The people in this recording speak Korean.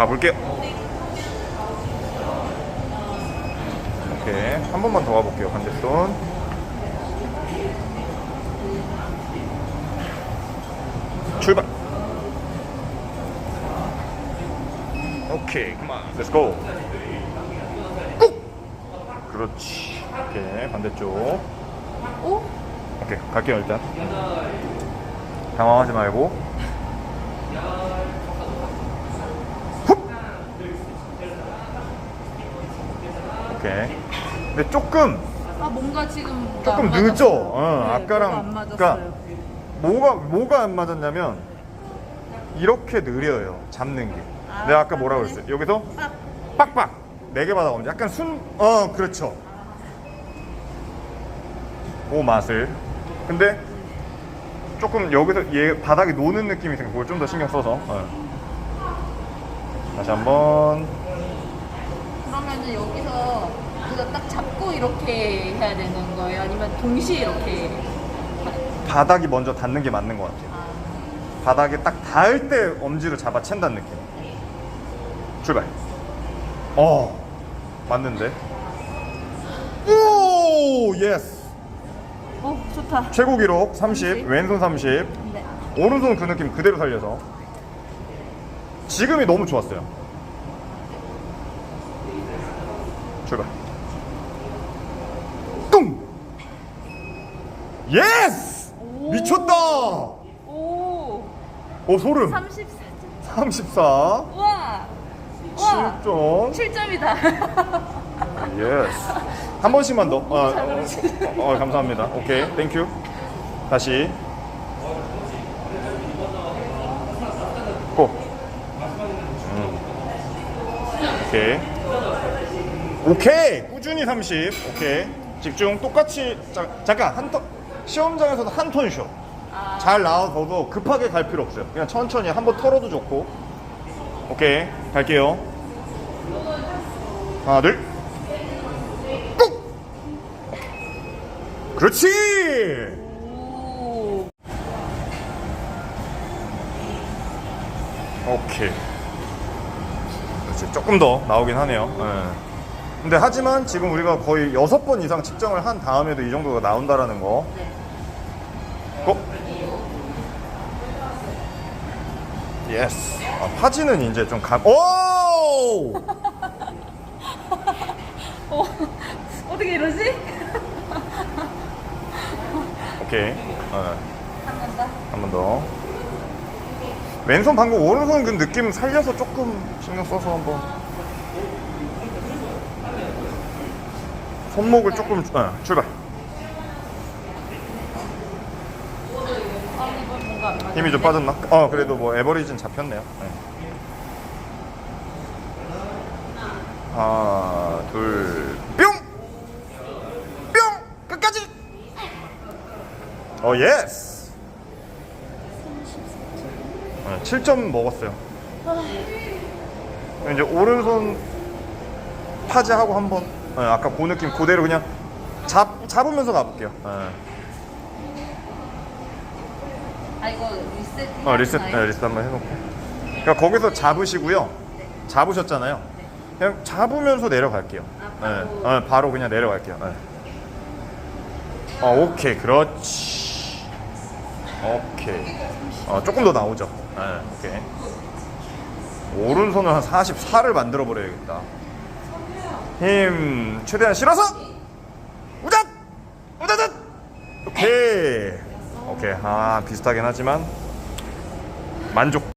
가볼게요. 오케이. 한 번만 더 가볼게요. 반대손. 출발. 오케이. 그만. Let's go. 꾹! 그렇지. 오케이. 반대쪽. 오? 오케이. 갈게요, 일단. 당황하지 말고. 오케이. 근데 조금 아 뭔가 지금 조금 안 맞았어요. 늦죠? 어, 네, 아까랑- 뭐가 안 맞았어요. 그러니까 뭐가 뭐가 안 맞았냐면 이렇게 느려요 잡는 게. 아, 내가 아까 뭐라고 빡빡해? 그랬어요? 여기서 빡. 빡빡 네 개 받아오면 약간 순 어 그렇죠. 그 맛을. 근데 조금 여기서 얘 바닥이 노는 느낌이 생겨. 그걸 좀 더 신경 써서. 어. 다시 한번 그러면은 여기서 그거 딱 잡고 이렇게 해야 되는 거예요? 아니면 동시에 이렇게? 바닥이 먼저 닿는 게 맞는 것 같아요. 아, 바닥에 딱 닿을 때 엄지로 잡아 챈다는 느낌. 출발. 어, 맞는데. 오, 예스. 어 좋다. 최고 기록 30, 30. 왼손 30, 네. 오른손 그 느낌 그대로 살려서. 지금이 너무 좋았어요. 출발. 예스! 오. 미쳤다! 오. 오, 소름. 34점. 34. 우와. 우와. 7점. 7점이다. 예스. 한 번씩만 더. 어, 잘 어. 어, 어, 감사합니다. 오케이. 땡큐. 다시. 고. 음. 오케이. 오케이. 꾸준히 30. 오케이. 집중. 똑같이. 자, 잠깐. 한 턴. 시험장에서도 한턴 쉬어. 아, 잘 나와서도 급하게 갈 필요 없어요. 그냥 천천히 한 번 털어도 좋고. 오케이. 갈게요. 하나, 둘. 꾹! 그렇지! 오. 오케이. 그렇지. 조금 더 나오긴 하네요. 예. 근데 하지만 지금 우리가 거의 여섯 번 이상 측정을 한 다음에도 이 정도가 나온다라는 거. 네. 예스. 아, 파지는 이제 좀 감, 오! 어, 어떻게 이러지? 오케이. 어, 한 번 더. 한번 더. 왼손 방금 오른손 그 느낌 살려서 조금 신경 써서 한번. 손목을 조금 어, 출발. 아, 이건 뭔가 안 맞아. 힘이 좀 빠졌나? 어 그래도 뭐 에버리지는 잡혔네요. 네. 하나 둘 뿅! 뿅! 끝까지! 어 예스! 네, 7점 먹었어요. 이제 오른손 파지하고 한번 네, 아까 그 느낌 그대로 그냥 잡, 잡으면서 가볼게요. 네. 아, 이거 리셋. 어, 리셋, 네, 리셋 한번 해놓고. 그러니까 거기서 잡으시고요. 잡으셨잖아요. 그냥 잡으면서 내려갈게요. 아, 바로. 네, 어, 바로 그냥 내려갈게요. 네. 어, 오케이, 그렇지. 오케이. 어, 조금 더 나오죠. 네, 오케이. 오른손을 한 44를 만들어 버려야겠다. 힘 최대한 실어서 우작 우다닥 오케 이 오케이 아 비슷하긴 하지만 만족